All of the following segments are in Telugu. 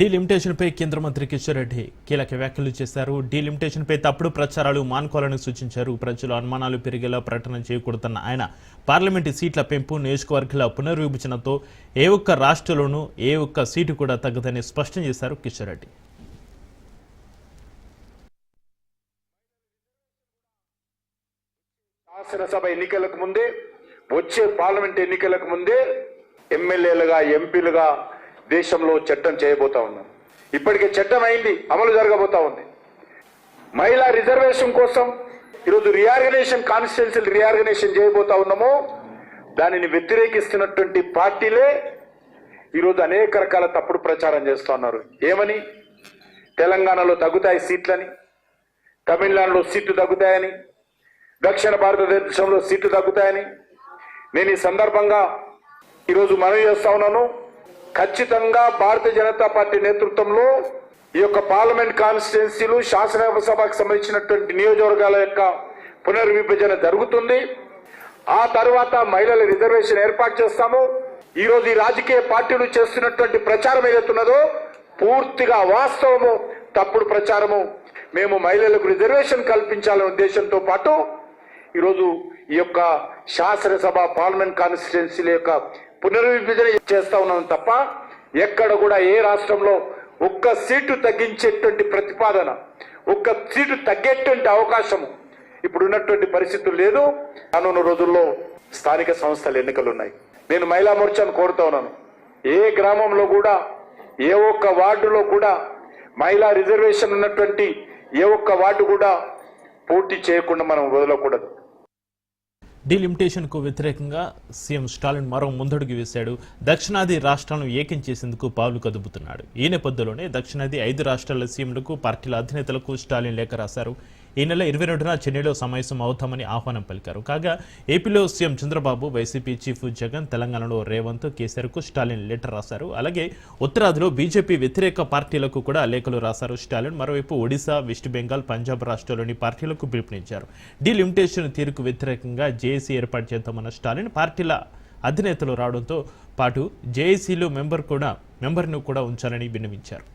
డీలిమిటేషన్పై కేంద్ర మంత్రి కిషన్ రెడ్డి కీలక వ్యాఖ్యలు చేశారు. డీలిమిటేషన్పై తప్పుడు ప్రచారాలు మానుకోవాలని సూచించారు. ప్రజలు అనుమానాలు పెరిగేలా ప్రకటన చేయకూడదన్న ఆయన పార్లమెంటు సీట్ల పెంపు నియోజకవర్గాల పునర్విభజనతో ఏ ఒక్క రాష్ట్రంలోనూ ఏ ఒక్క సీటు కూడా తగ్గదని స్పష్టం చేశారు కిషన్ రెడ్డి. శాసనసభ ఎన్నికలకు ముందే వచ్చే పార్లమెంట్ ఎన్నికలకు ముందే ఎమ్మెల్యేలుగా ఎంపీలుగా దేశంలో చట్టం చేయబోతా ఉన్నాం. ఇప్పటికే చట్టం అయింది అమలు జరగబోతా ఉంది. మహిళా రిజర్వేషన్ కోసం ఈరోజు రియార్గనైజేషన్ కాన్స్టిట్యున్సీ రియార్గనైజేషన్ చేయబోతా ఉన్నామో దానిని వ్యతిరేకిస్తున్నటువంటి పార్టీలే ఈరోజు అనేక రకాల తప్పుడు ప్రచారం చేస్తూ ఉన్నారు. ఏమని? తెలంగాణలో తగ్గుతాయి సీట్లని తమిళనాడులో సీట్లు తగ్గుతాయని దక్షిణ భారతదేశంలో సీట్లు తగ్గుతాయని నేను ఈ సందర్భంగా ఈరోజు మనవి చేస్తా ఉన్నాను. ఖచ్చితంగా భారతీయ జనతా పార్టీ నేతృత్వంలో ఈ యొక్క పార్లమెంట్ కాన్స్టిట్యున్సీలు శాసనసభకు సంబంధించినటువంటి నియోజకవర్గాల యొక్క పునర్విభజన జరుగుతుంది. ఆ తర్వాత మహిళల రిజర్వేషన్ ఏర్పాటు చేస్తాము. ఈ రోజు ఈ రాజకీయ పార్టీలు చేస్తున్నటువంటి ప్రచారం ఏదైతున్నదో పూర్తిగా వాస్తవము తప్పుడు ప్రచారము. మేము మహిళలకు రిజర్వేషన్ కల్పించాలనే ఉద్దేశంతో పాటు ఈరోజు ఈ యొక్క శాసనసభ పార్లమెంట్ కాన్స్టిట్యున్సీల యొక్క పునర్విభజన చేస్తా ఉన్నాం తప్ప ఎక్కడ కూడా ఏ రాష్ట్రంలో ఒక్క సీటు తగ్గించేటువంటి ప్రతిపాదన ఒక్క సీటు తగ్గేటువంటి అవకాశము ఇప్పుడు ఉన్నటువంటి పరిస్థితులు లేదు. రానున్న రోజుల్లో స్థానిక సంస్థల ఎన్నికలు ఉన్నాయి నేను మహిళా మోర్చాను కోరుతా ఉన్నాను. ఏ గ్రామంలో కూడా ఏ ఒక్క వార్డులో కూడా మహిళా రిజర్వేషన్ ఉన్నటువంటి ఏ ఒక్క వార్డు కూడా పోటీ చేయకుండా మనం వదలకూడదు. డీలిమిటేషన్కు వ్యతిరేకంగా సీఎం స్టాలిన్ మరో ముందడుగు వేశాడు. దక్షిణాది రాష్ట్రాలను ఏకం చేసేందుకు పావులు కదుపుతున్నాడు. ఈ నేపథ్యంలోనే దక్షిణాది ఐదు రాష్ట్రాల సీఎంలకు పార్టీల అధినేతలకు స్టాలిన్ లేఖ రాశారు. ఈ నెల ఇరవై రెండున చెన్నైలో సమావేశం అవుతామని ఆహ్వానం పలికారు. కాగా ఏపీలో CM Chandrababu YCP chief Jagan తెలంగాణలో రేవంత్ కేసీఆర్కు స్టాలిన్ లెటర్ రాశారు. అలాగే ఉత్తరాదిలో బీజేపీ వ్యతిరేక పార్టీలకు కూడా లేఖలు రాశారు స్టాలిన్. మరోవైపు ఒడిశా వెస్ట్ బెంగాల్ పంజాబ్ రాష్ట్రాల్లోని పార్టీలకు పిలుపునిచ్చారు. డీలిమిటేషన్ తీరుకు వ్యతిరేకంగా జేఏసీ ఏర్పాటు చేద్దామన్న స్టాలిన్ పార్టీల అధినేతలు రావడంతో పాటు జేఏసీలో మెంబర్ కూడా మెంబర్ను కూడా ఉంచాలని విన్నవించారు.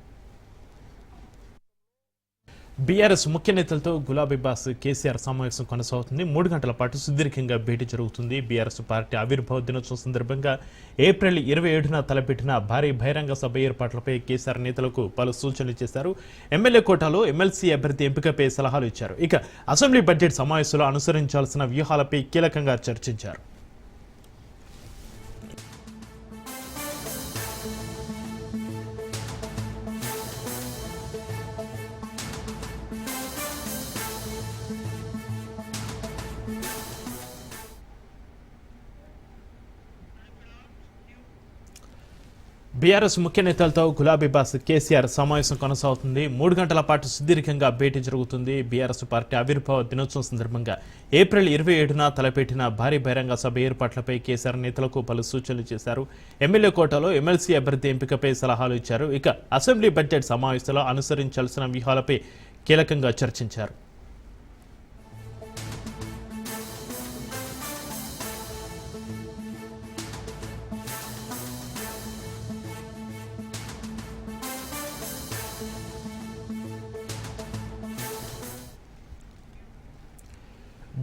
బీఆర్ఎస్ ముఖ్య నేతలతో గులాబీ బాస్ కేసీఆర్ సమావేశం కొనసాగుతుంది. మూడు గంటల పాటు సుదీర్ఘంగా భేటీ జరుగుతుంది. బీఆర్ఎస్ పార్టీ ఆవిర్భావ దినోత్సవం సందర్భంగా ఏప్రిల్ ఇరవై ఏడున తలపెట్టిన భారీ బహిరంగ సభ ఏర్పాట్లపై కేసీఆర్ నేతలకు పలు సూచనలు చేశారు. ఎమ్మెల్యే కోటాలో ఎమ్మెల్సీ అభ్యర్థి ఎంపికపై సలహాలు ఇచ్చారు. ఇక అసెంబ్లీ బడ్జెట్ సమావేశంలో అనుసరించాల్సిన వ్యూహాలపై కీలకంగా చర్చించారు. బీఆర్ఎస్ ముఖ్య నేతలతో గులాబీ బాస్ కేసీఆర్ సమావేశం కొనసాగుతుంది. మూడు గంటల పాటు సుదీర్ఘంగా భేటీ జరుగుతుంది బీఆర్ఎస్ పార్టీ ఆవిర్భావ దినోత్సవం సందర్భంగా. ఏప్రిల్ ఇరవై ఏడున తలపెట్టిన భారీ బహిరంగ సభ ఏర్పాట్లపై కేసీఆర్ నేతలకు పలు సూచనలు చేశారు. ఎమ్మెల్యే కోటాలో ఎమ్మెల్సీ అభ్యర్థి ఎంపికపై సలహాలు ఇచ్చారు. ఇక అసెంబ్లీ బడ్జెట్ సమావేశంలో అనుసరించాల్సిన వ్యూహాలపై కీలకంగా చర్చించారు.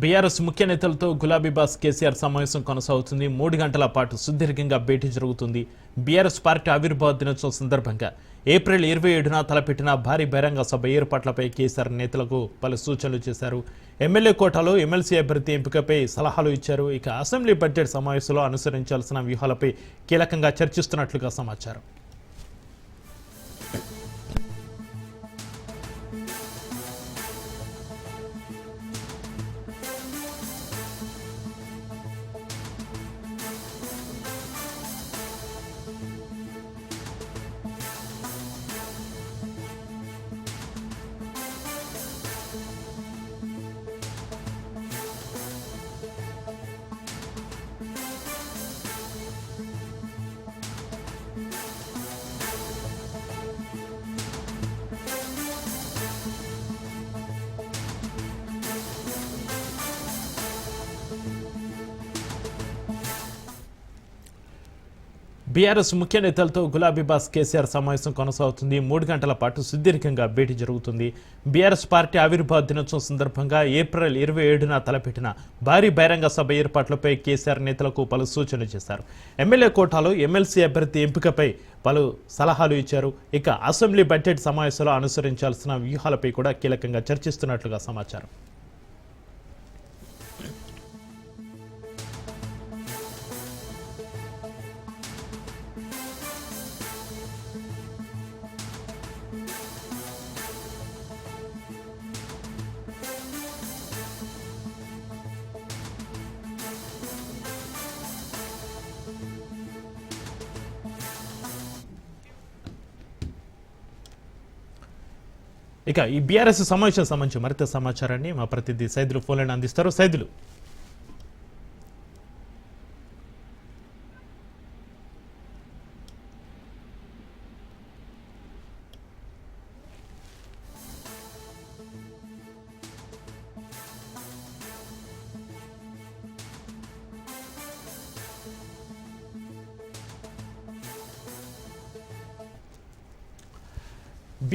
బీఆర్ఎస్ ముఖ్య నేతలతో గులాబీ బాస్ కేసీఆర్ సమావేశం కొనసాగుతుంది. మూడు గంటల పాటు సుదీర్ఘంగా భేటీ జరుగుతుంది. బీఆర్ఎస్ పార్టీ ఆవిర్భావ దినోత్సవం సందర్భంగా ఏప్రిల్ ఇరవై ఏడున తలపెట్టిన భారీ బహిరంగ సభ ఏర్పాట్లపై కేసీఆర్ నేతలకు పలు సూచనలు చేశారు. ఎమ్మెల్యే కోటాలో ఎమ్మెల్సీ అభ్యర్థి ఎంపికపై సలహాలు ఇచ్చారు. ఇక అసెంబ్లీ బడ్జెట్ సమావేశంలో అనుసరించాల్సిన వ్యూహాలపై కీలకంగా చర్చిస్తున్నట్లుగా సమాచారం. బీఆర్ఎస్ ముఖ్య నేతలతో గులాబీ బాస్ కేసీఆర్ సమావేశం కొనసాగుతుంది. మూడు గంటల పాటు సుదీర్ఘంగా భేటీ జరుగుతుంది. బీఆర్ఎస్ పార్టీ ఆవిర్భావ దినోత్సవం సందర్భంగా ఏప్రిల్ ఇరవై ఏడున తలపెట్టిన భారీ బహిరంగ సభ ఏర్పాట్లపై కేసీఆర్ నేతలకు పలు సూచనలు చేశారు. ఎమ్మెల్యే కోటాలో ఎమ్మెల్సీ అభ్యర్థి ఎంపికపై పలు సలహాలు ఇచ్చారు. ఇక అసెంబ్లీ బడ్జెట్ సమావేశంలో అనుసరించాల్సిన వ్యూహాలపై కూడా కీలకంగా చర్చిస్తున్నట్లుగా సమాచారం. ఇక ఈ బీఆర్ఎస్ సమావేశం సంబంధించి మరింత సమాచారాన్ని మా ప్రతినిధి సైదులు ఫోన్లను అందిస్తారు. సైదులు.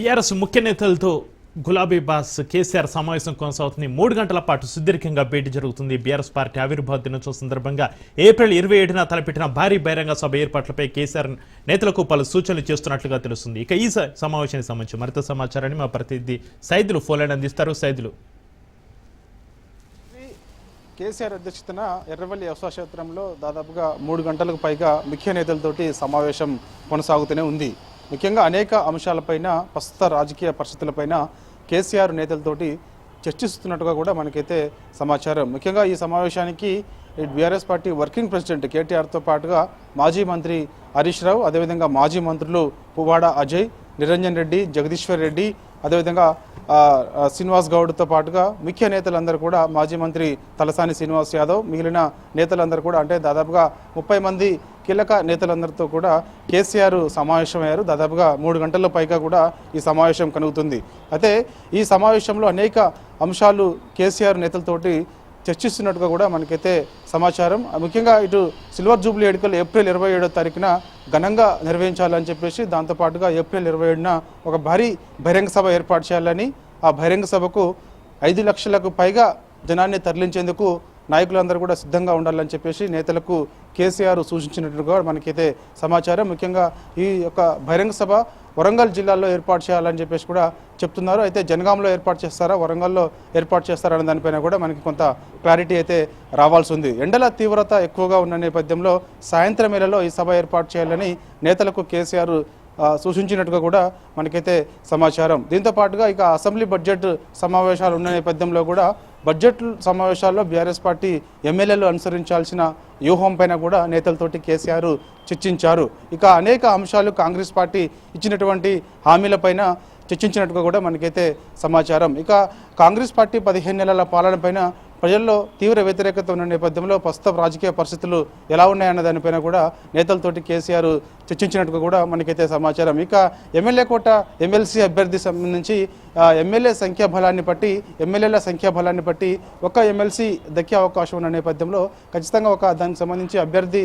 టీఆర్ఎస్ ముఖ్య నేతలతో గులాబీ బాస్ కేసీఆర్ సమావేశం కొనసాగుతుంది. మూడు గంటల పాటు సుదీర్ఘంగా భేటీ జరుగుతుంది. బీఆర్ఎస్ పార్టీ ఆవిర్భావ దినోత్సవం సందర్భంగా ఏప్రిల్ ఇరవై ఏడున తలపెట్టిన భారీ బహిరంగ సభ ఏర్పాట్లపై కేసీఆర్ నేతలకు పలు సూచనలు చేస్తున్నట్లుగా తెలుస్తుంది. ఇక ఈ సమావేశానికి సంబంధించి మరింత సమాచారాన్ని మా ప్రతినిధి సైదులు ఫోన్లైన్ అందిస్తారు. సైదులు. కేసీఆర్ అధ్యక్షతన ఎర్రవల్లి వ్యవసాయ దాదాపుగా మూడు గంటలకు పైగా ముఖ్య నేతలతోటి సమావేశం కొనసాగుతూనే ఉంది. ముఖ్యంగా అనేక అంశాలపైన ప్రస్తుత రాజకీయ పరిస్థితులపైన కేసీఆర్ నేతలతోటి చర్చిస్తున్నట్టుగా కూడా మనకైతే సమాచారం. ముఖ్యంగా ఈ సమావేశానికి బీఆర్ఎస్ పార్టీ వర్కింగ్ ప్రెసిడెంట్ కేటీఆర్తో పాటుగా మాజీ మంత్రి హరీష్ రావు అదేవిధంగా మాజీ మంత్రులు పువ్వాడ అజయ్ నిరంజన్ రెడ్డి జగదీశ్వర్ రెడ్డి అదేవిధంగా శ్రీనివాస్ గౌడ్తో పాటుగా ముఖ్య నేతలందరూ కూడా మాజీ మంత్రి తలసాని శ్రీనివాస్ యాదవ్ మిగిలిన నేతలందరూ కూడా అంటే దాదాపుగా ముప్పై మంది కీలక నేతలందరితో కూడా కేసీఆర్ సమావేశమయ్యారు. దాదాపుగా మూడు గంటల పైగా కూడా ఈ సమావేశం కలుగుతుంది అయితే ఈ సమావేశంలో అనేక అంశాలు కేసీఆర్ నేతలతోటి చర్చిస్తున్నట్టుగా కూడా మనకైతే సమాచారం. ముఖ్యంగా ఇటు సిల్వర్ జూబ్లీ వేడుకలు ఏప్రిల్ ఇరవై ఏడో తారీఖున ఘనంగా నిర్వహించాలని చెప్పేసి దాంతోపాటుగా ఏప్రిల్ ఇరవై ఏడున ఒక భారీ బహిరంగ సభ ఏర్పాటు చేయాలని ఆ బహిరంగ సభకు ఐదు లక్షలకు పైగా జనాన్ని తరలించేందుకు నాయకులందరూ కూడా సిద్ధంగా ఉండాలని చెప్పేసి నేతలకు కేసీఆర్ సూచించినట్టుగా మనకైతే సమాచారం. ముఖ్యంగా ఈ యొక్క బహిరంగ సభ వరంగల్ జిల్లాలో ఏర్పాటు చేయాలని చెప్పేసి కూడా చెప్తున్నారు. అయితే జనగాంలో ఏర్పాటు చేస్తారా? వరంగల్లో ఏర్పాటు చేస్తారా అనే దానిపైన కూడా మనకి కొంత క్లారిటీ అయితే రావాల్సి ఉంది. ఎండల తీవ్రత ఎక్కువగా ఉన్న నేపథ్యంలో సాయంత్రం వేళలో ఈ సభ ఏర్పాటు చేయాలని నేతలకు కేసీఆర్ సూచించినట్టుగా కూడా మనకైతే సమాచారం. దీంతో పాటుగా ఇక అసెంబ్లీ బడ్జెట్ సమావేశాలు ఉన్న నేపథ్యంలో కూడా బడ్జెట్ సమావేశాల్లో బీఆర్ఎస్ పార్టీ ఎమ్మెల్యేలు అనుసరించాల్సిన వ్యూహం పైన కూడా నేతలతోటి కేసీఆర్ చర్చించారు. ఇక అనేక అంశాలు కాంగ్రెస్ పార్టీ ఇచ్చినటువంటి హామీలపైన చర్చించినట్టుగా కూడా మనకైతే సమాచారం. ఇక కాంగ్రెస్ పార్టీ పదిహేను నెలల పాలనపైన ప్రజల్లో తీవ్ర వ్యతిరేకత ఉన్న నేపథ్యంలో ప్రస్తుత రాజకీయ పరిస్థితులు ఎలా ఉన్నాయన్న దానిపైన కూడా నేతలతోటి కేసీఆర్ చర్చించినట్టుగా కూడా మనకైతే సమాచారం. ఇక ఎమ్మెల్యే కోట ఎమ్మెల్సీ అభ్యర్థి సంబంధించి ఎమ్మెల్యే సంఖ్యా బలాన్ని బట్టి ఎమ్మెల్యేల సంఖ్యా బలాన్ని బట్టి ఒక ఎమ్మెల్సీ దక్కే అవకాశం ఉన్న నేపథ్యంలో ఖచ్చితంగా ఒక దానికి సంబంధించి అభ్యర్థి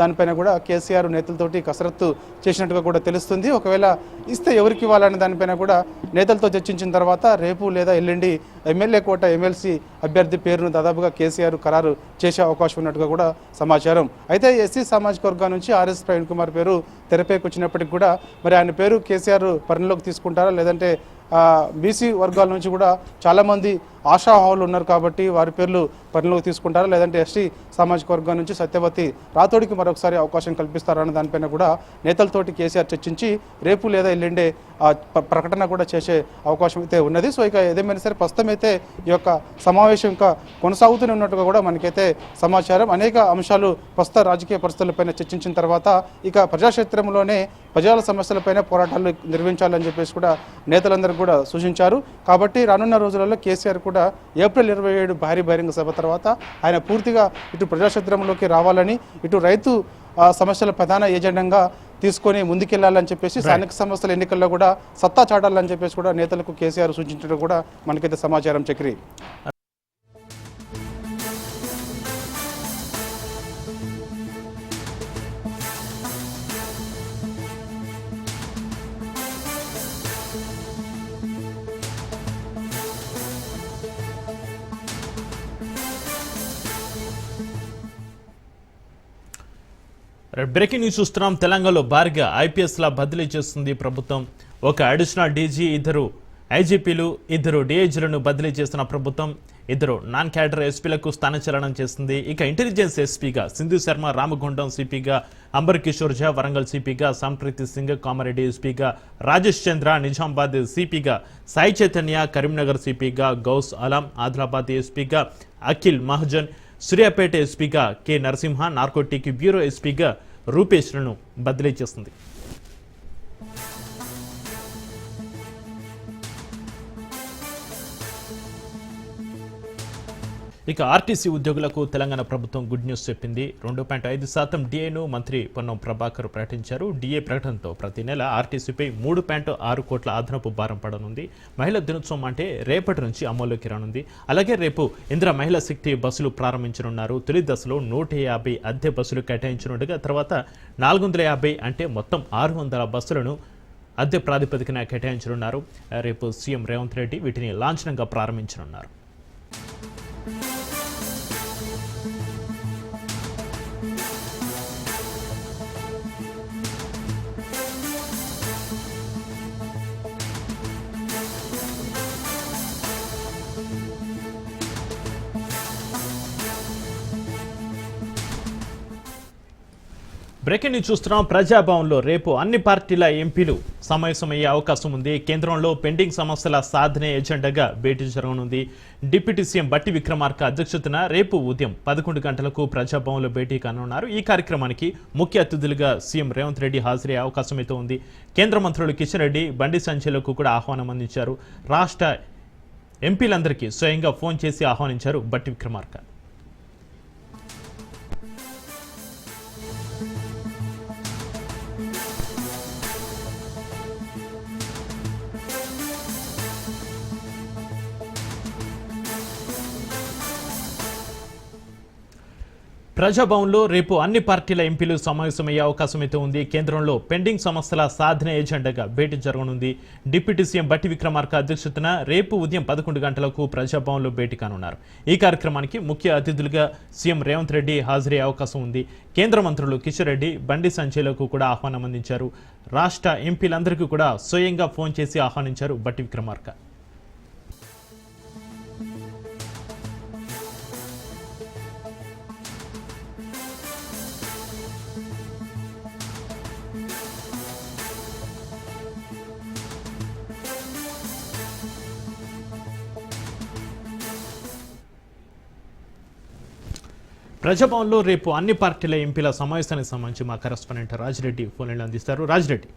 దానిపైన కూడా కేసీఆర్ నేతలతోటి కసరత్తు చేసినట్టుగా కూడా తెలుస్తుంది. ఒకవేళ ఇస్తే ఎవరికి ఇవ్వాలనే దానిపైన కూడా నేతలతో చర్చించిన తర్వాత రేపు లేదా ఎల్లుండి ఎమ్మెల్యే కోట ఎమ్మెల్సీ అభ్యర్థి పేరును దాదాపుగా కేసీఆర్ ఖరారు చేసే అవకాశం ఉన్నట్టుగా కూడా సమాచారం. అయితే ఎస్సీ సామాజిక వర్గం నుంచి ఆర్ఎస్ ప్రవీణ్ కుమార్ పేరు తెరపైకి వచ్చినప్పటికి కూడా మరి ఆయన పేరు కేసీఆర్ పరిణిలోకి తీసుకుంటారా? లేదంటే బీసీ వర్గాల నుంచి కూడా చాలామంది ఆశావాహులు ఉన్నారు కాబట్టి వారి పేర్లు పరిణలోకి తీసుకుంటారా? లేదంటే ఎస్టీ సామాజిక వర్గం నుంచి సత్యవతి రాతోడికి మరొకసారి అవకాశం కల్పిస్తారన్న దానిపైన కూడా నేతలతోటి కేసీఆర్ చర్చించి రేపు లేదా ఎల్లుండే ప్రకటన కూడా చేసే అవకాశం అయితే ఉన్నది. సో ఇక ఏదేమైనా సరే ప్రస్తుతం అయితే ఈ యొక్క సమావేశం ఇంకా కొనసాగుతూనే ఉన్నట్టుగా కూడా మనకైతే సమాచారం. అనేక అంశాలు ప్రస్తుత రాజకీయ పరిస్థితులపైన చర్చించిన తర్వాత ఇక ప్రజాక్షేత్రంలోనే ప్రజల సమస్యలపైన పోరాటాలు నిర్వహించాలని చెప్పేసి కూడా నేతలందరూ కూడా సూచించారు. కాబట్టి రానున్న రోజులలో కేసీఆర్ కూడా ఏప్రిల్ ఇరవై ఏడు భారీ బహిరంగ సభ తర్వాత ఆయన పూర్తిగా ఇటు ప్రజాక్షేత్రంలోకి రావాలని ఇటు రైతు సమస్యల ప్రధాన ఏజెండంగా తీసుకొని ముందుకెళ్ళాలని చెప్పేసి స్థానిక సంస్థల ఎన్నికల్లో కూడా సత్తా చాటాలని చెప్పేసి కూడా నేతలకు కేసీఆర్ సూచించడం కూడా మనకైతే సమాచారం చక్రి. బ్రేకింగ్ న్యూస్ చూస్తున్నాం. తెలంగాణలో భారీగా ఐపీఎస్లా బదిలీ చేస్తుంది ప్రభుత్వం. ఒక అడిషనల్ డీజీ ఇద్దరు ఐజీపీలు ఇద్దరు డిఐజీలను బదిలీ చేస్తున్న ప్రభుత్వం. ఇద్దరు నాన్ క్యాడర్ ఎస్పీలకు స్థానచలనం చేస్తుంది. ఇక ఇంటెలిజెన్స్ ఎస్పీగా సింధు శర్మ రామగుండం సిపిగా అంబర్ కిషోర్ ఝా వరంగల్ సిపిగా సంప్రీతి సింగ్ కామారెడ్డి ఎస్పీగా రాజేష్ చంద్ర నిజామాబాద్ సిపిగా సాయి చైతన్య కరీంనగర్ సిపిగా గౌస్ అలం ఆదిలాబాద్ ఎస్పీగా అఖిల్ మహజన్ సూర్యాపేట ఎస్పీగా కె నరసింహ నార్కోటిక్ బ్యూరో ఎస్పీగా రూపేష్లను బదిలీ చేస్తుంది. ఇక ఆర్టీసీ ఉద్యోగులకు తెలంగాణ ప్రభుత్వం గుడ్ న్యూస్ చెప్పింది. రెండు పాయింట్ ఐదు శాతం డిఏను మంత్రి పొన్నం ప్రభాకర్ ప్రకటించారు. డిఏ ప్రకటనతో ప్రతి నెల ఆర్టీసీపై మూడు పాయింట్ ఆరు కోట్ల అదనపు భారం పడనుంది. మహిళా దినోత్సవం అంటే రేపటి నుంచి అమల్లోకి రానుంది. అలాగే రేపు ఇందిరా మహిళా శక్తి బస్సులు ప్రారంభించనున్నారు. తొలి దశలో నూట యాభై అద్దె బస్సులు కేటాయించనుండగా తర్వాత నాలుగు వందల యాభై అంటే మొత్తం ఆరు వందల బస్సులను అద్దె ప్రాతిపదికన కేటాయించనున్నారు. రేపు సీఎం రేవంత్ రెడ్డి వీటిని లాంఛనంగా ప్రారంభించనున్నారు. బ్రేకింగ్ న్యూస్ చూస్తున్నాం. ప్రజాభవన్లో రేపు అన్ని పార్టీల ఎంపీలు సమావేశమయ్యే అవకాశం ఉంది. కేంద్రంలో పెండింగ్ సమస్యల సాధనే ఎజెండాగా భేటీ జరగనుంది. డిప్యూటీ సీఎం బట్టి విక్రమార్క అధ్యక్షతన రేపు ఉదయం పదకొండు గంటలకు ప్రజాభవన్లో భేటీ కానున్నారు. ఈ కార్యక్రమానికి ముఖ్య అతిథులుగా సీఎం రేవంత్ రెడ్డి హాజరయ్యే అవకాశం అయితే ఉంది. కేంద్ర మంత్రులు కిషన్ రెడ్డి బండి సంజయ్లకు కూడా ఆహ్వానం అందించారు. రాష్ట్ర ఎంపీలందరికీ స్వయంగా ఫోన్ చేసి ఆహ్వానించారు బట్టి విక్రమార్క. ప్రజాభవన్లో రేపు అన్ని పార్టీల ఎంపీలు సమావేశమయ్యే అవకాశం అయితే ఉంది. కేంద్రంలో పెండింగ్ సమస్యల సాధన ఎజెండాగా భేటీ జరగనుంది. డిప్యూటీ సీఎం బట్టి విక్రమార్క అధ్యక్షతన రేపు ఉదయం పదకొండు గంటలకు ప్రజాభవన్లో భేటీ కానున్నారు. ఈ కార్యక్రమానికి ముఖ్య అతిథులుగా సీఎం రేవంత్ రెడ్డి హాజరయ్యే అవకాశం ఉంది. కేంద్ర మంత్రులు కిషన్ రెడ్డి బండి సంజయ్లకు కూడా ఆహ్వానం అందించారు. రాష్ట్ర ఎంపీలందరికీ కూడా స్వయంగా ఫోన్ చేసి ఆహ్వానించారు బట్టి విక్రమార్క. ప్రజభవన్లో రేపు అన్ని పార్టీల ఎంపీల సమావేశానికి సంబంధించి మా కరస్పాండెంట్ రాజిరెడ్డి ఫోన్ అందిస్తారు. రాజిరెడ్డి.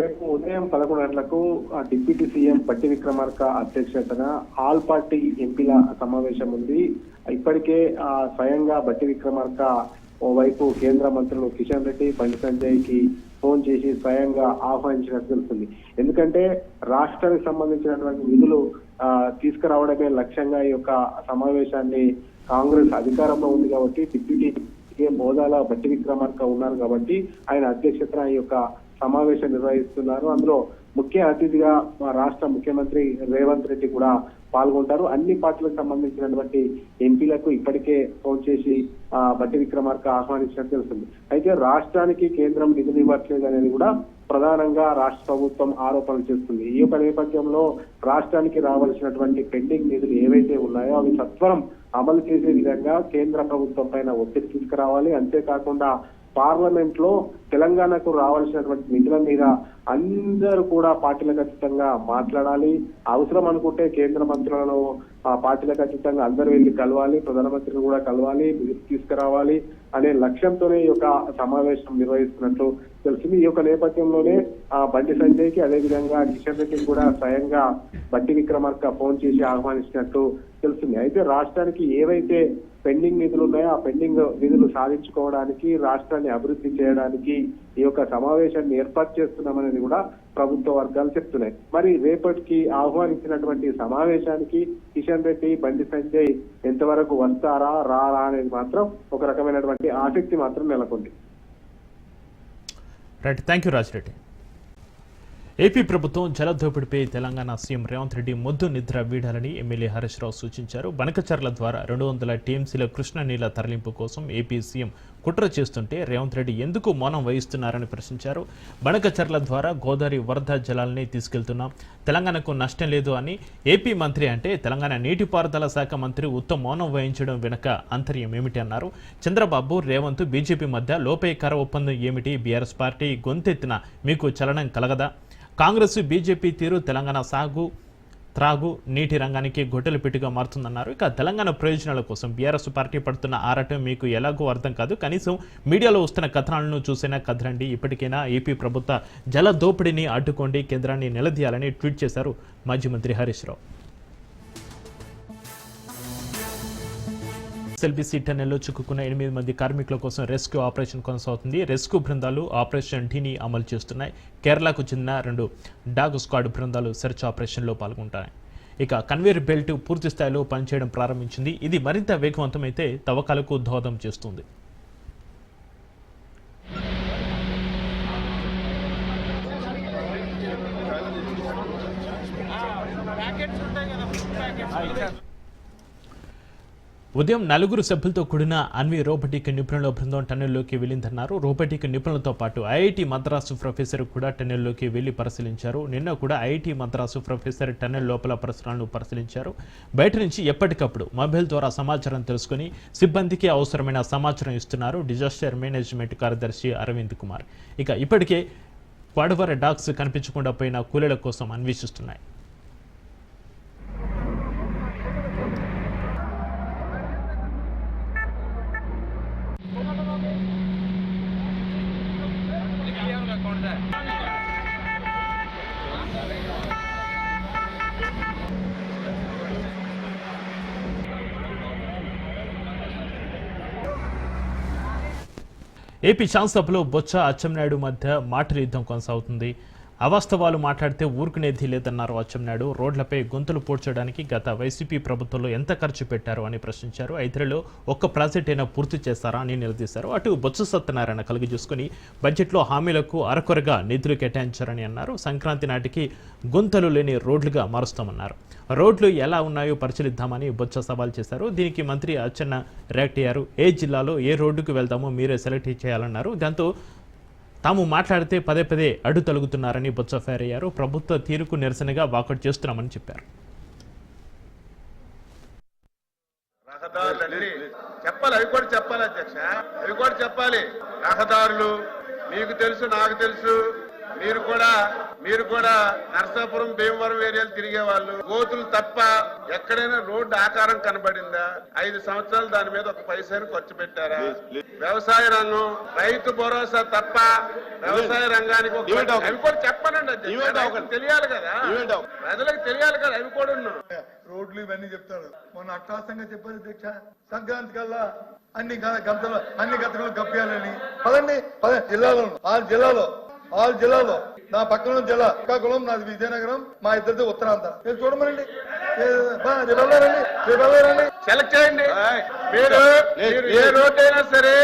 రేపు ఉదయం పదకొండు గంటలకు డిప్యూటీ సీఎం పట్టి విక్రమార్క అధ్యక్షతన ఆల్ పార్టీ ఎంపీల సమావేశం ఉంది. ఇప్పటికే స్వయంగా బట్టి విక్రమార్క ఓవైపు కేంద్ర మంత్రులు కిషన్ రెడ్డి బండి సంజయ్కి ఫోన్ చేసి స్వయంగా ఆహ్వానించినట్టు తెలుస్తుంది. ఎందుకంటే రాష్ట్రానికి సంబంధించినటువంటి నిధులు తీసుకురావడమే లక్ష్యంగా ఈ యొక్క సమావేశాన్ని కాంగ్రెస్ అధికారంలో ఉంది కాబట్టి డిప్యూటీ సీఎం హోదాలో బట్టి విక్రమార్క ఉన్నారు కాబట్టి ఆయన అధ్యక్షతన ఈ యొక్క సమావేశం నిర్వహిస్తున్నారు. అందులో ముఖ్య అతిథిగా మా రాష్ట్ర ముఖ్యమంత్రి రేవంత్ రెడ్డి కూడా పాల్గొంటారు. అన్ని పార్టీలకు సంబంధించినటువంటి ఎంపీలకు ఇప్పటికే ఫోన్ చేసి ఆ, బట్టి విక్రమార్క ఆహ్వానించినట్టు తెలుస్తుంది. అయితే రాష్ట్రానికి కేంద్రం నిధులు ఇవ్వట్లేదు అనేది కూడా ప్రధానంగా రాష్ట్ర ప్రభుత్వం ఆరోపణలు చేస్తుంది. ఈ యొక్క నేపథ్యంలో రాష్ట్రానికి రావాల్సినటువంటి పెండింగ్ నిధులు ఏవైతే ఉన్నాయో అవి సత్వరం అమలు చేసే విధంగా కేంద్ర ప్రభుత్వం పైన ఒత్తిడి తీసుకురావాలి. అంతేకాకుండా పార్లమెంట్లో తెలంగాణకు రావాల్సినటువంటి నిధుల మీద అందరూ కూడా పార్టీలకు ఖచ్చితంగా మాట్లాడాలి. అవసరం అనుకుంటే కేంద్ర మంత్రులను ఆ పార్టీలకు ఖచ్చితంగా అందరూ వెళ్ళి కలవాలి. ప్రధానమంత్రిని కూడా కలవాలి తీసుకురావాలి అనే లక్ష్యంతోనే ఈ యొక్క సమావేశం నిర్వహిస్తున్నట్లు తెలిసింది ఈ యొక్క నేపథ్యంలోనే ఆ బండి సంజయ్కి అదే విధంగా కిషన్ రెడ్డికి కూడా స్వయంగా బట్టి విక్రమార్క ఫోన్ చేసి ఆహ్వానించినట్టు తెలుస్తుంది. అయితే రాష్ట్రానికి ఏవైతే పెండింగ్ నిధులు ఉన్నాయో ఆ పెండింగ్ నిధులు సాధించుకోవడానికి రాష్ట్రాన్ని అభివృద్ధి చేయడానికి ఈ యొక్క సమావేశాన్ని ఏర్పాటు చేస్తున్నామనేది కూడా ప్రభుత్వ వర్గాలు చెప్తున్నాయి. మరి రేపటికి ఆహ్వానించినటువంటి సమావేశానికి కిషన్ రెడ్డి బండి సంజయ్ ఎంతవరకు వస్తారా రారా అనేది మాత్రం ఒక రకమైనటువంటి ఆసక్తి మాత్రం నెలకొంది. Right. Thank you Rajireddy. AP ప్రభుత్వం జలదోపిడిపై తెలంగాణ సీఎం రేవంత్ రెడ్డి మొద్దు నిద్ర వీడాలని ఎమ్మెల్యే హరీష్ రావు సూచించారు. బనకచర్ల ద్వారా రెండు వందల టీఎంసీల కృష్ణా నీళ్ళ తరలింపు కోసం ఏపీ సీఎం కుట్ర చేస్తుంటే రేవంత్ రెడ్డి ఎందుకు మౌనం వహిస్తున్నారని ప్రశ్నించారు. బనకచర్ల ద్వారా గోదావరి వరద జలాల్ని తీసుకెళ్తున్నాం. తెలంగాణకు నష్టం లేదు అని ఏపీ మంత్రి అంటే తెలంగాణ నీటిపారుదల శాఖ మంత్రి ఉత్తమ మౌనం వహించడం వెనుక అంతర్యం ఏమిటి అన్నారు. చంద్రబాబు రేవంత్ బీజేపీ మధ్య లోపేకర ఒప్పందం ఏమిటి? బీఆర్ఎస్ పార్టీ గొంతెత్తిన మీకు చలనం కలగదా? కాంగ్రెస్ బీజేపీ తీరు తెలంగాణ సాగు త్రాగు నీటి రంగానికి గొడ్డలు పెట్టుగా మారుతుందన్నారు. ఇక తెలంగాణ ప్రయోజనాల కోసం బీఆర్ఎస్ పార్టీ పడుతున్న ఆరాటం మీకు ఎలాగో అర్థం కాదు. కనీసం మీడియాలో వస్తున్న కథనాలను చూసినా కదరండి ఇప్పటికైనా ఏపీ ప్రభుత్వ జల దోపిడీని అడ్డుకోండి కేంద్రాన్ని నిలదీయాలని ట్వీట్ చేశారు మాజీ మంత్రి హరీష్ రావు. ఎస్ఎల్బీసీ టెన్నెల్లో చిక్కుకున్న ఎనిమిది మంది కార్మికుల కోసం రెస్క్యూ ఆపరేషన్ కొనసాగుతుంది. రెస్క్యూ బృందాలు ఆపరేషన్ ఢీని అమలు చేస్తున్నాయి. కేరళకు చెందిన రెండు డాగ్ స్క్వాడ్ బృందాలు సెర్చ్ ఆపరేషన్లో పాల్గొంటాయి. ఇక కన్వేర్ బెల్ట్ పూర్తి స్థాయిలో పనిచేయడం ప్రారంభించింది. ఇది మరింత వేగవంతమైతే తవ్వకాలకు దోహదం చేస్తుంది. ఉదయం నలుగురు సభ్యులతో కూడిన అన్వి రోబోటిక్ నిపుణుల బృందం టన్నెల్లోకి వెళ్ళిందన్నారు. రోబోటిక్ నిపుణులతో పాటు ఐఐటి మద్రాసు ప్రొఫెసర్ కూడా టన్నెల్లోకి వెళ్ళి పరిశీలించారు. నిన్న కూడా ఐఐటి మద్రాసు ప్రొఫెసర్ టన్నెల్ లోపల పరిసరాలను పరిశీలించారు. బయట నుంచి ఎప్పటికప్పుడు మొబైల్ ద్వారా సమాచారం తెలుసుకుని సిబ్బందికి అవసరమైన సమాచారం ఇస్తున్నారు డిజాస్టర్ మేనేజ్మెంట్ కార్యదర్శి అరవింద్ కుమార్. ఇక ఇప్పటికే పడవర డాగ్స్ కనిపించకుండా పోయిన కూలీల కోసం అన్వేషిస్తున్నాయి. ఏపీ శాసనసభలో బొత్స అచ్చెన్నాయుడు మధ్య మాటల యుద్ధం కొనసాగుతుంది. అవాస్తవాలు మాట్లాడితే ఊరుకునేది లేదన్నారు అచ్చెన్నాయుడు. రోడ్లపై గొంతులు పూడ్చడానికి గత వైసీపీ ప్రభుత్వంలో ఎంత ఖర్చు పెట్టారు అని ప్రశ్నించారు. ఐదులో ఒక్క ప్రాజెక్ట్ అయినా పూర్తి చేస్తారా అని నిలదీశారు అటు బొత్స సత్యనారాయణ కలిగి చూసుకుని బడ్జెట్లో హామీలకు అరకొరగా నిధులు కేటాయించారని అన్నారు. సంక్రాంతి నాటికి గుంతలు లేని రోడ్లుగా మారుస్తామన్నారు. రోడ్లు ఎలా ఉన్నాయో పరిశీలిద్దామని బొత్స సవాల్ చేశారు. దీనికి మంత్రి అచ్చెన్న రియాక్ట్ అయ్యారు. ఏ జిల్లాలో ఏ రోడ్డుకు వెళ్దామో మీరే సెలెక్ట్ చేయాలన్నారు. దాంతో తాము మాట్లాడితే పదే పదే అడ్డు తొలుగుతున్నారని బొత్స ఫైర్ అయ్యారు. ప్రభుత్వ తీరుకు నిరసనగా వాకౌట్ చేస్తున్నామని చెప్పారు. చెప్పాలి అవి కూడా చెప్పాలి అధ్యక్ష. అవి కూడా చెప్పాలి. రహదారులు మీకు తెలుసు నాకు తెలుసు. మీరు కూడా మీరు కూడా నరసాపురం భీమవరం ఏరియాలు తిరిగే వాళ్ళు గోతులు తప్ప ఎక్కడైనా రోడ్డు ఆకారం కనబడిందా? ఐదు సంవత్సరాలు దాని మీద ఒక పైసాను ఖర్చు పెట్టారా? వ్యవసాయ రంగం రైతు భరోసా తప్ప వ్యవసాయ రంగానికి అవి కూడా చెప్పానండి తెలియాలి కదా. ప్రజలకు తెలియాలి కదా అవి కూడా ఉన్నాం. రోడ్లు ఇవన్నీ చెప్తాడు. మొన్న అట్టాసంగా చెప్పారు దీక్ష. సంక్రాంతి కల్లా అన్ని గ- గంటలు అన్ని గంటలు కప్పేయాలని పదండి పద జిల్లాలో ఆరు జిల్లాలో ఆరు జిల్లాలో. నా పక్కన జిల్లా. శ్రీకాకుళం నాది విజయనగరం. మా ఇద్దరిది ఉత్తరాంధ్ర. మీరు చూడమనండి. సెలెక్ట్ చేయండి. మీరు ఏ రోడ్ అయినా సరే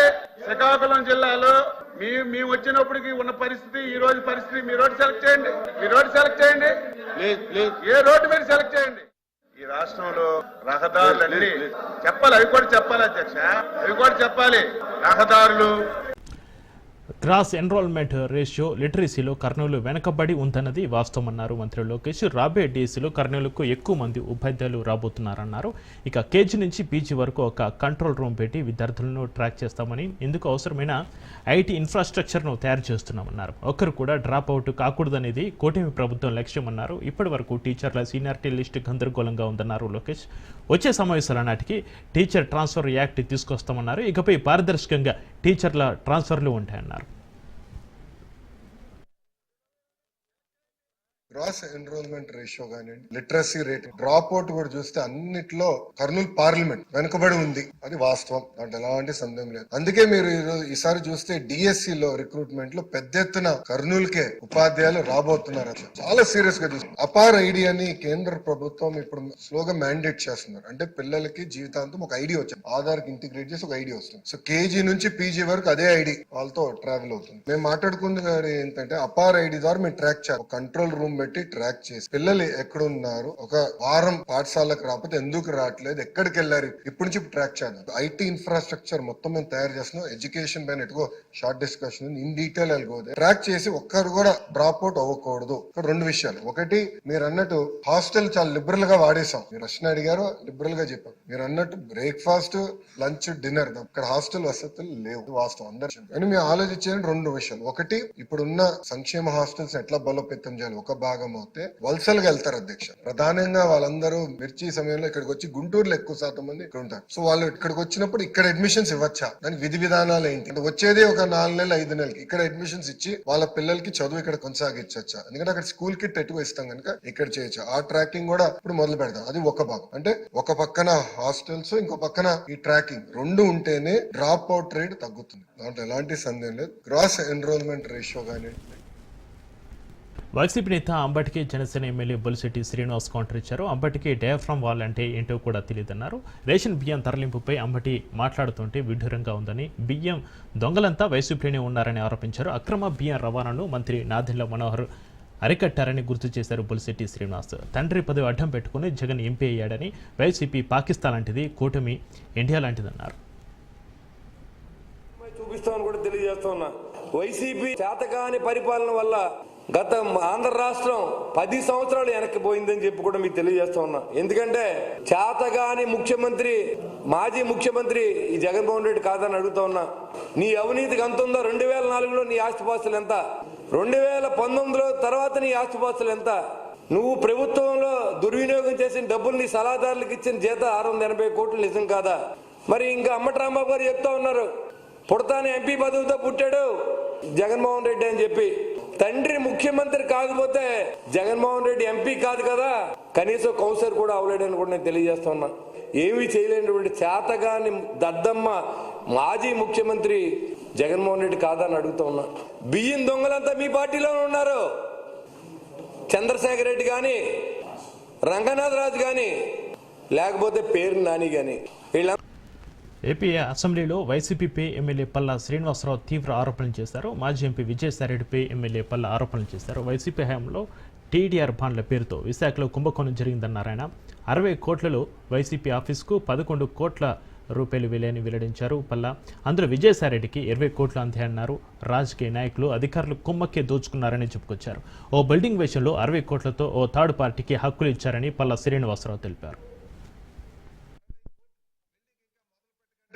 శ్రీకాకుళం జిల్లాలో మీ మేము వచ్చినప్పటికి ఉన్న పరిస్థితి ఈ రోజు పరిస్థితి మీ రోడ్ సెలెక్ట్ చేయండి. మీ రోడ్ సెలెక్ట్ చేయండి. ఏ రోడ్డు మీరు సెలెక్ట్ చేయండి. ఈ రాష్ట్రంలో రహదారులన్నీ చెప్పాలి అవి కూడా చెప్పాలి అధ్యక్ష. అవి కూడా చెప్పాలి. రహదారులు గ్రాస్ ఎన్రోల్మెంట్ రేషియో లిటరసీలో కర్నూలు వెనకబడి ఉందన్నది వాస్తవమన్నారు మంత్రి లోకేష్. రాబోయే డీసీలో కర్నూలుకు ఎక్కువ మంది ఉపాధ్యాయులు రాబోతున్నారన్నారు. ఇక కేజీ నుంచి పీజీ వరకు ఒక కంట్రోల్ రూమ్ పెట్టి విద్యార్థులను ట్రాక్ చేస్తామని ఇందుకు అవసరమైన ఐటీ ఇన్ఫ్రాస్ట్రక్చర్ను తయారు చేస్తున్నామన్నారు. ఒక్కరు కూడా డ్రాప్ అవుట్ కాకూడదనేది కూటమి ప్రభుత్వం లక్ష్యమన్నారు. ఇప్పటి వరకు టీచర్ల సీనియారిటీ లిస్టు గందరగోళంగా ఉందన్నారు లోకేష్. వచ్చే సమావేశాల నాటికి టీచర్ ట్రాన్స్ఫర్ యాక్ట్ తీసుకొస్తామన్నారు. ఇకపై పారదర్శకంగా టీచర్ల ట్రాన్స్ఫర్లు ఉంటాయన్నారు. గ్రాస్ ఎన్రోల్మెంట్ రేషియో కానివ్వండి లిటరసీ రేట్ డ్రాప్ అవుట్ కూడా చూస్తే అన్నిట్లో కర్నూలు పార్లమెంట్ వెనుకబడి ఉంది. అది వాస్తవం. దాంట్లో ఎలాంటి సందేహం లేదు. అందుకే మీరు ఈరోజు ఈసారి చూస్తే డిఎస్సి లో రిక్రూట్మెంట్లో పెద్ద ఎత్తున కర్నూలుకే ఉపాధ్యాయులు రాబోతున్నారు అసలు. చాలా సీరియస్గా చూస్తారు అపార్ ఐడి అని కేంద్ర ప్రభుత్వం ఇప్పుడు స్లోగా మ్యాండేట్ చేస్తున్నారు. అంటే పిల్లలకి జీవితాంతం ఒక ఐడి వచ్చింది ఆధార్కి ఇంటిగ్రేట్ చేసి ఒక ఐడి వస్తుంది. సో కేజీ నుంచి పీజీ వరకు అదే ఐడి వాళ్ళతో ట్రావెల్ అవుతుంది. మేము మాట్లాడుకుంది గారు ఏంటంటే అపార్ ఐడి ద్వారా మేము ట్రాక్ చేయాలి కంట్రోల్ రూమ్ పెట్టి ట్రాక్ చేసి. పిల్లలు ఎక్కడున్నారు? ఒక వారం పాఠశాలకు రాకపోతే ఎందుకు రావట్లేదు? ఎక్కడికి వెళ్ళారు? ఇప్పటి నుంచి ట్రాక్ చేద్దాం. ఐటీ ఇన్ఫ్రాస్ట్రక్చర్ మొత్తం మేము తయారు చేస్తున్నాం. ఎడ్యుకేషన్ పైన ఎటుకో షార్ట్ డిస్కషన్ ఇన్ డీటెయిల్ వెళ్ళిపోతే ట్రాక్ చేసి ఒక్కరు కూడా డ్రాప్ అవుట్ అవ్వకూడదు. ఇక్కడ రెండు విషయాలు. ఒకటి మీరు అన్నట్టు హాస్టల్ చాలా లిబరల్గా వాడేసాం మీరు ప్రశ్న అడిగారు లిబరల్గా చెప్పాం. మీరు అన్నట్టు బ్రేక్ఫాస్ట్ లంచ్ డిన్నర్ ఇక్కడ హాస్టల్ వసతులు లేవు. వాస్తవం. అందరు కానీ మేము ఆలోచించేది రెండు విషయాలు. ఒకటి ఇప్పుడున్న సంక్షేమ హాస్టల్స్ ఎట్లా బలోపేతం చేయాలి? ఒక భాగం అవుతే వలసలుగా వెళ్తారు అధ్యక్ష. ప్రధానంగా వాళ్ళందరూ మిర్చి సమయంలో ఇక్కడికి వచ్చి గుంటూరులో ఎక్కువ శాతం మంది ఇక్కడ ఉంటారు. సో వాళ్ళు ఇక్కడికి వచ్చినప్పుడు ఇక్కడ అడ్మిషన్స్ ఇవ్వచ్చా? దానికి విధి విధానాలు ఏంటి? అంటే వచ్చేది ఒక నాలుగు నెలలు ఐదు నెలలకి ఇక్కడ అడ్మిషన్స్ ఇచ్చి వాళ్ళ పిల్లలకి చదువు ఇక్కడ కొనసాగించవచ్చా ఎందుకంటే అక్కడ స్కూల్ కిట్ ఎక్కువ ఇస్తాం కనుక ఇక్కడ చేయొచ్చు. ఆ ట్రాకింగ్ కూడా ఇప్పుడు మొదలు పెడతాం అది ఒక భాగం. అంటే ఒక పక్కన హాస్టల్స్ ఇంకో పక్కన ఈ ట్రాకింగ్ రెండు ఉంటేనే డ్రాప్ అవుట్ రేట్ తగ్గుతుంది. దాంట్లో ఎలాంటి సందేహం లేదు. గ్రాస్ ఎన్రోల్మెంట్ రేషియో కానీ వైసీపీ నేత అంబటికి జనసేన ఎమ్మెల్యే బొలిశెట్టి శ్రీనివాస్ కౌంటర్ ఇచ్చారు. అంబటికి డయాఫ్రామ్ వాల్ అంటే ఏంటో కూడా తెలియదన్నారు. రేషన్ బియ్యం తరలింపుపై అంబటి మాట్లాడుతుంటే విడ్డూరంగా ఉందని బియ్యం దొంగలంతా వైసీపీలోనే ఉన్నారని ఆరోపించారు. అక్రమ బియ్యం రవాణాను మంత్రి నాదెళ్ళ మనోహర్ అరికట్టారని గుర్తు చేశారు బొలిశెట్టి శ్రీనివాస్. తండ్రి పదవి అడ్డం పెట్టుకుని జగన్ ఎంపీ అయ్యాడని వైసీపీ పాకిస్తాన్ లాంటిది కూటమి ఇండియా లాంటిదన్నారు. చూపిస్తామని కూడా తెలియజేస్తా ఉన్నా. వైసీపీ చేతకాని పరిపాలన వల్ల గత ఆంధ్ర రాష్ట్రం పది సంవత్సరాలు వెనక్కి పోయిందని చెప్పి కూడా మీకు తెలియజేస్తా ఉన్నా. ఎందుకంటే చేతగాని ముఖ్యమంత్రి మాజీ ముఖ్యమంత్రి ఈ జగన్మోహన్ రెడ్డి కాదని అడుగుతా ఉన్నా. నీ అవినీతికి అంత ఉందో రెండు వేల నాలుగులో నీ ఆస్తిపాస్తులు ఎంత? రెండు వేల పంతొమ్మిదిలో తర్వాత నీ ఆస్తిపాస్తులు ఎంత? నువ్వు ప్రభుత్వంలో దుర్వినియోగం చేసిన డబ్బులు నీ సలహాదారులకు ఇచ్చిన జీత ఆరు వందల ఎనభై కోట్లు నిజం కాదా? మరి ఇంకా అమ్మటి గారు చెప్తా ఉన్నారు. పుడతానే ఎంపీ పదవితో పుట్టాడు జగన్మోహన్ రెడ్డి అని చెప్పి. తండ్రి ముఖ్యమంత్రి కాకపోతే జగన్మోహన్ రెడ్డి ఎంపీ కాదు కదా. కనీసం కౌన్సిలర్ కూడా అవలేడని కూడా నేను తెలియజేస్తున్నా ఏమీ చేయలేనటువంటి చేతగాని దద్దమ్మ మాజీ ముఖ్యమంత్రి జగన్మోహన్ రెడ్డి కాదని అడుగుతా ఉన్నా. బియ్యం దొంగలంతా మీ పార్టీలోనే ఉన్నారు. చంద్రశేఖర్ రెడ్డి కానీ రంగనాథ్ రాజు కానీ లేకపోతే పేరు నాని కానీ వీళ్ళ ఏపీ అసెంబ్లీలో వైసీపీపై ఎమ్మెల్యే పల్లా శ్రీనివాసరావు తీవ్ర ఆరోపణలు చేశారు. మాజీ ఎంపీ విజయసాయిరెడ్డిపై ఎమ్మెల్యే పల్లా ఆరోపణలు చేశారు. వైసీపీ హయాంలో టీడీఆర్ బాండ్ల పేరుతో విశాఖలో కుంభకోణం జరిగిందన్నారు ఆయన. అరవై కోట్లలో వైసీపీ ఆఫీస్కు పదకొండు కోట్ల రూపాయలు విలేని వెల్లడించారు పల్లా. అందులో విజయసాయిరెడ్డికి ఇరవై కోట్లు అందాయన్నారు. రాజకీయ నాయకులు అధికారులు కుమ్మక్కే దోచుకున్నారని చెప్పుకొచ్చారు. ఓ బిల్డింగ్ విషయంలో అరవై కోట్లతో ఓ థర్డ్ పార్టీకి హక్కులు ఇచ్చారని పల్లా శ్రీనివాసరావు తెలిపారు.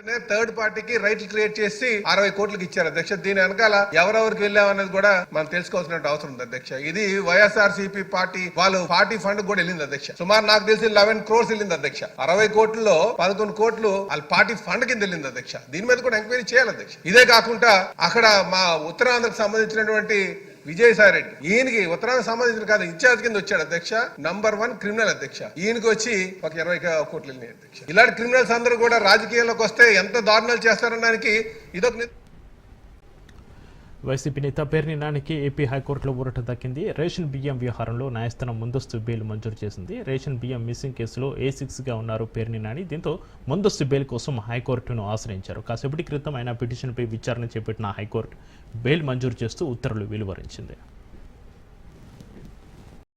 థర్డ్ పార్టీకి రైట్లు క్రియేట్ చేసి అరవై కోట్లకి ఇచ్చారు అధ్యక్ష. దీని వెనకాల ఎవరెవరికి వెళ్ళామనేది కూడా మనం తెలుసుకోవాల్సిన అవసరం ఉంది అధ్యక్ష. ఇది వైఎస్ఆర్ సిపి పార్టీ వాళ్ళు పార్టీ ఫండ్ కూడా వెళ్ళింది అధ్యక్ష. సుమారు నాకు తెలిసి లెవెన్ క్రోర్స్ వెళ్ళింది అధ్యక్ష. అరవై కోట్లలో పదకొండు కోట్లు వాళ్ళ పార్టీ ఫండ్ కింద వెళ్ళింది అధ్యక్ష. దీని మీద కూడా ఎంక్వైరీ చేయాలి అధ్యక్ష. ఇదే కాకుండా అక్కడ మా ఉత్తరాంధ్రకు సంబంధించినటువంటి విజయసాయి రెడ్డి ఈయనకి ఉత్తరాంధ్ర సంబంధించిన కాదు ఇన్ఛార్జ్ కింద వచ్చాడు అధ్యక్ష. నంబర్ వన్ క్రిమినల్ అధ్యక్ష. ఈయనకి వచ్చి ఒక ఇరవై కోట్లు అధ్యక్ష. ఇలాంటి క్రిమినల్స్ అందరూ కూడా రాజకీయాల్లోకి వస్తే ఎంత దారుణాలు చేస్తారనడానికి ఇదొక వైసీపీ నేత పేర్ని నానికి ఏపీ హైకోర్టులో ఊరట దక్కింది. రేషన్ బియ్యం వ్యవహారంలో న్యాయస్థానం ముందస్తు బెయిల్ మంజూరు చేసింది. రేషన్ బియ్యం మిస్సింగ్ కేసులో ఏ సిక్స్గా ఉన్నారు పేర్ని నాని? దీంతో ముందస్తు బెయిల్ కోసం హైకోర్టును ఆశ్రయించారు. కాసేపటి క్రితం ఆయన పిటిషన్పై విచారణ చేపట్టిన హైకోర్టు బెయిల్ మంజూరు చేస్తూ ఉత్తర్వులు వెలువరించింది.